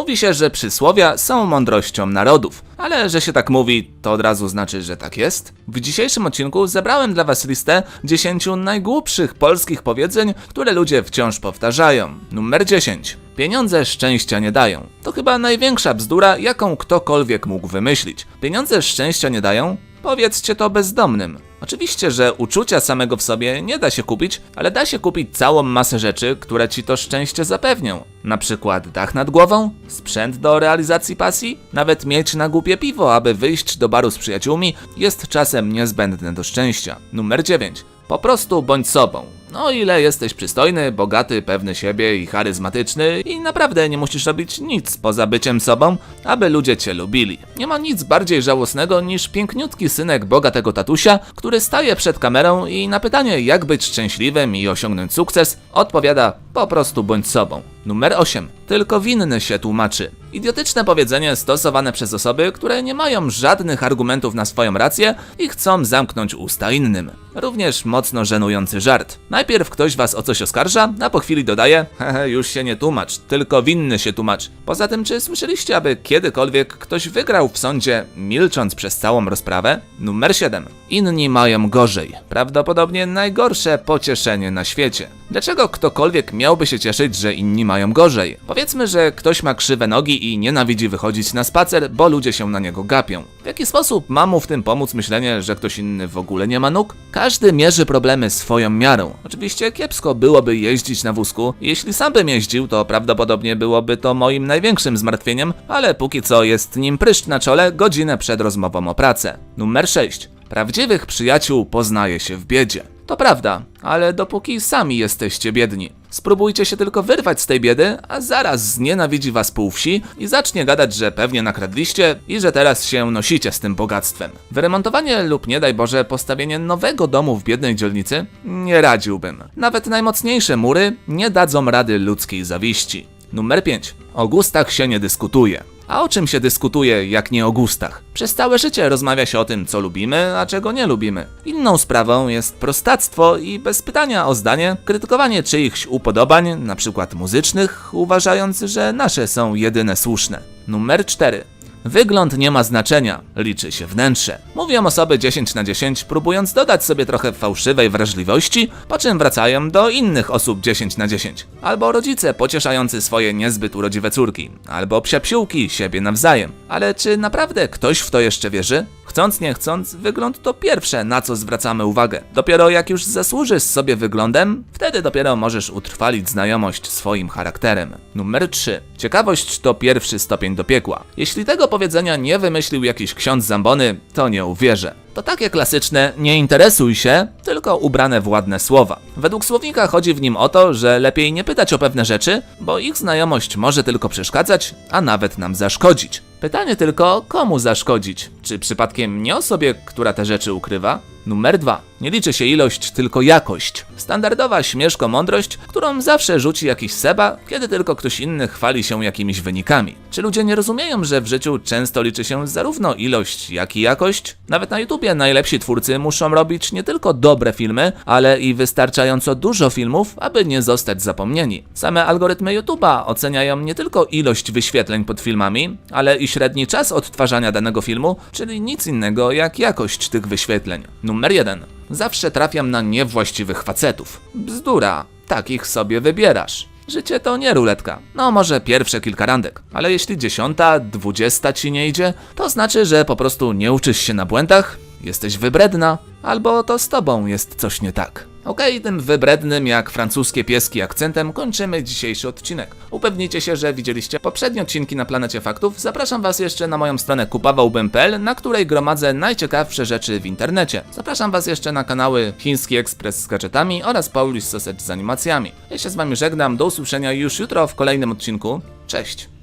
Mówi się, że przysłowia są mądrością narodów, ale że się tak mówi, to od razu znaczy, że tak jest. W dzisiejszym odcinku zebrałem dla Was listę 10 najgłupszych polskich powiedzeń, które ludzie wciąż powtarzają. Numer 10. Pieniądze szczęścia nie dają. To chyba największa bzdura, jaką ktokolwiek mógł wymyślić. Pieniądze szczęścia nie dają? Powiedzcie to bezdomnym. Oczywiście, że uczucia samego w sobie nie da się kupić, ale da się kupić całą masę rzeczy, które ci to szczęście zapewnią. Na przykład dach nad głową, sprzęt do realizacji pasji, nawet mieć na głupie piwo, aby wyjść do baru z przyjaciółmi jest czasem niezbędne do szczęścia. Numer 9. Po prostu bądź sobą. No ile jesteś przystojny, bogaty, pewny siebie i charyzmatyczny i naprawdę nie musisz robić nic poza byciem sobą, aby ludzie cię lubili. Nie ma nic bardziej żałosnego niż piękniutki synek bogatego tatusia, który staje przed kamerą i na pytanie jak być szczęśliwym i osiągnąć sukces odpowiada po prostu bądź sobą. Numer 8. Tylko winny się tłumaczy. Idiotyczne powiedzenie stosowane przez osoby, które nie mają żadnych argumentów na swoją rację i chcą zamknąć usta innym. Również mocno żenujący żart. Najpierw ktoś was o coś oskarża, a po chwili dodaje, hehe, już się nie tłumacz, tylko winny się tłumacz. Poza tym, czy słyszeliście, aby kiedykolwiek ktoś wygrał w sądzie, milcząc przez całą rozprawę? Numer 7. Inni mają gorzej. Prawdopodobnie najgorsze pocieszenie na świecie. Dlaczego ktokolwiek miałby się cieszyć, że inni mają gorzej? Powiedzmy, że ktoś ma krzywe nogi i nienawidzi wychodzić na spacer, bo ludzie się na niego gapią. W jaki sposób ma mu w tym pomóc myślenie, że ktoś inny w ogóle nie ma nóg? Każdy mierzy problemy swoją miarą. Oczywiście kiepsko byłoby jeździć na wózku. Jeśli sam bym jeździł, to prawdopodobnie byłoby to moim największym zmartwieniem, ale póki co jest nim pryszcz na czole godzinę przed rozmową o pracę. Numer 6. Prawdziwych przyjaciół poznaje się w biedzie. To prawda, ale dopóki sami jesteście biedni. Spróbujcie się tylko wyrwać z tej biedy, a zaraz znienawidzi was pół wsi i zacznie gadać, że pewnie nakradliście i że teraz się nosicie z tym bogactwem. Wyremontowanie lub nie daj Boże postawienie nowego domu w biednej dzielnicy? Nie radziłbym. Nawet najmocniejsze mury nie dadzą rady ludzkiej zawiści. Numer 5. O gustach się nie dyskutuje. A o czym się dyskutuje, jak nie o gustach? Przez całe życie rozmawia się o tym, co lubimy, a czego nie lubimy. Inną sprawą jest prostactwo i bez pytania o zdanie, krytykowanie czyichś upodobań, na przykład muzycznych, uważając, że nasze są jedyne słuszne. Numer 4. Wygląd nie ma znaczenia, liczy się wnętrze. Mówią osoby 10 na 10, próbując dodać sobie trochę fałszywej wrażliwości, po czym wracają do innych osób 10 na 10. Albo rodzice pocieszający swoje niezbyt urodziwe córki, albo psiapsiółki siebie nawzajem. Ale czy naprawdę ktoś w to jeszcze wierzy? Chcąc nie chcąc, wygląd to pierwsze, na co zwracamy uwagę. Dopiero jak już zasłużysz sobie wyglądem, wtedy dopiero możesz utrwalić znajomość swoim charakterem. Numer 3. Ciekawość to pierwszy stopień do piekła. Jeśli tego powiedzenia nie wymyślił jakiś ksiądz Zambony, to nie uwierzę. To takie klasyczne nie interesuj się, tylko ubrane w ładne słowa. Według słownika chodzi w nim o to, że lepiej nie pytać o pewne rzeczy, bo ich znajomość może tylko przeszkadzać, a nawet nam zaszkodzić. Pytanie tylko, komu zaszkodzić? Czy przypadkiem nie osobie, która te rzeczy ukrywa? Numer 2. Nie liczy się ilość, tylko jakość. Standardowa śmieszko mądrość, którą zawsze rzuci jakiś seba, kiedy tylko ktoś inny chwali się jakimiś wynikami. Czy ludzie nie rozumieją, że w życiu często liczy się zarówno ilość, jak i jakość? Nawet na YouTubie najlepsi twórcy muszą robić nie tylko dobre filmy, ale i wystarczająco dużo filmów, aby nie zostać zapomnieni. Same algorytmy YouTube'a oceniają nie tylko ilość wyświetleń pod filmami, ale i średni czas odtwarzania danego filmu, czyli nic innego jak jakość tych wyświetleń. Numer 1. Zawsze trafiam na niewłaściwych facetów. Bzdura, takich sobie wybierasz. Życie to nie ruletka. No może pierwsze kilka randek, ale jeśli dziesiąta, dwudziesta ci nie idzie, to znaczy, że po prostu nie uczysz się na błędach, jesteś wybredna, albo to z tobą jest coś nie tak. Okej, tym wybrednym jak francuskie pieski akcentem kończymy dzisiejszy odcinek. Upewnijcie się, że widzieliście poprzednie odcinki na Planecie Faktów. Zapraszam was jeszcze na moją stronę kupawałbym.pl, na której gromadzę najciekawsze rzeczy w internecie. Zapraszam was jeszcze na kanały Chiński Ekspres z gadżetami oraz Polish Sausage z animacjami. Ja się z wami żegnam, do usłyszenia już jutro w kolejnym odcinku. Cześć!